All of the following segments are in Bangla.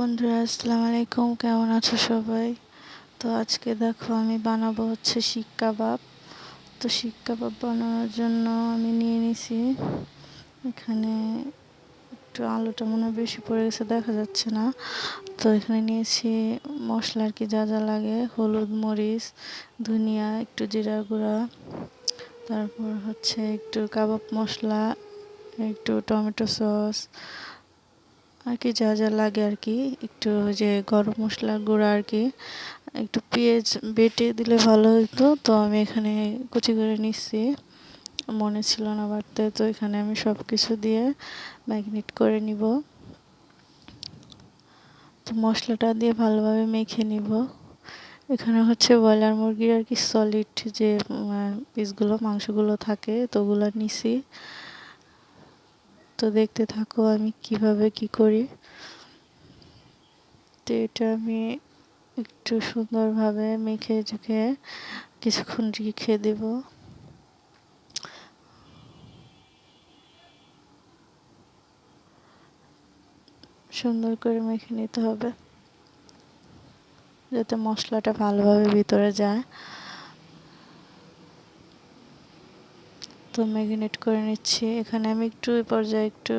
বন্ধুরা, আসসালামু আলাইকুম। কেমন আছো সবাই? তো আজকে দেখো, আমি বানাবো হচ্ছে শিক কাবাব। তো শিক কাবাব বানানোর জন্য আমি নিয়ে নিছি। এখানে একটু আলুটা মনে বেশি পড়ে গেছে, দেখা যাচ্ছে না। তো এখানে নিয়েছি মশলা আর কি, যা যা লাগে। হলুদ, মরিচ, ধনিয়া, একটু জিরা গুঁড়া। তারপর হচ্ছে একটু কাবাব মশলা, একটু টমেটো সস আর কি যা যা লাগে আর কি একটু যে গরম মশলার গুঁড়া আর কি একটু পেঁয়াজ বেটে দিলে ভালো হতো তো আমি এখানে কুচি করে নিচ্ছি। মনে ছিল না বাড়তে, তো এখানে আমি সব কিছু দিয়ে ম্যাগনেট করে নিব। তো মশলাটা দিয়ে ভালোভাবে মেখে নিব। এখানে হচ্ছে ব্রয়লার মুরগির আর কি সলিড যে পিসগুলো মাংসগুলো থাকে, তো ওগুলো নিছি। তো দেখতে থাকো আমি কীভাবে কি করি। তো এটা আমি একটু সুন্দরভাবে মেখে ঝুঁকে কিছুক্ষণ রেখে দেব। সুন্দর করে মেখে নিতে হবে, যাতে মশলাটা ভালোভাবে ভিতরে যায়। তো ম্যাগনেট করে নিচ্ছি। এখানে আমি একটু এই পর্যায়ে একটু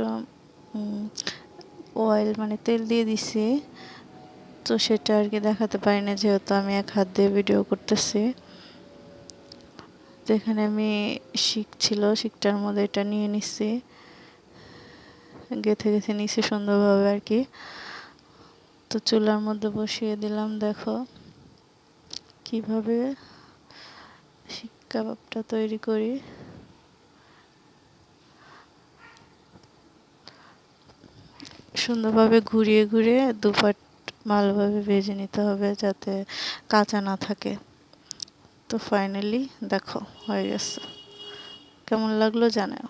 অয়েল মানে তেল দিয়ে দিছি। তো সেটা আর কি দেখাতে পারি না যেহেতু আমি এক হাত দিয়ে ভিডিও করতেছি। তো এখানে আমি শিক ছিল, শিকটার মধ্যে এটা নিয়ে নিচ্ছি গেথে গেথে নিচ্ছি সুন্দরভাবে আর কি। তো চুলার মধ্যে বসিয়ে দিলাম, দেখো। কীভাবে শিক কাবাবটা তৈরি করি। সুন্দরভাবে ঘুরিয়ে ঘুরিয়ে দুপাট ভালোভাবে ভেজে নিতে হবে যাতে কাঁচা না থাকে। তো ফাইনালি দেখো, হয়ে গেছে। কেমন লাগল জানাও?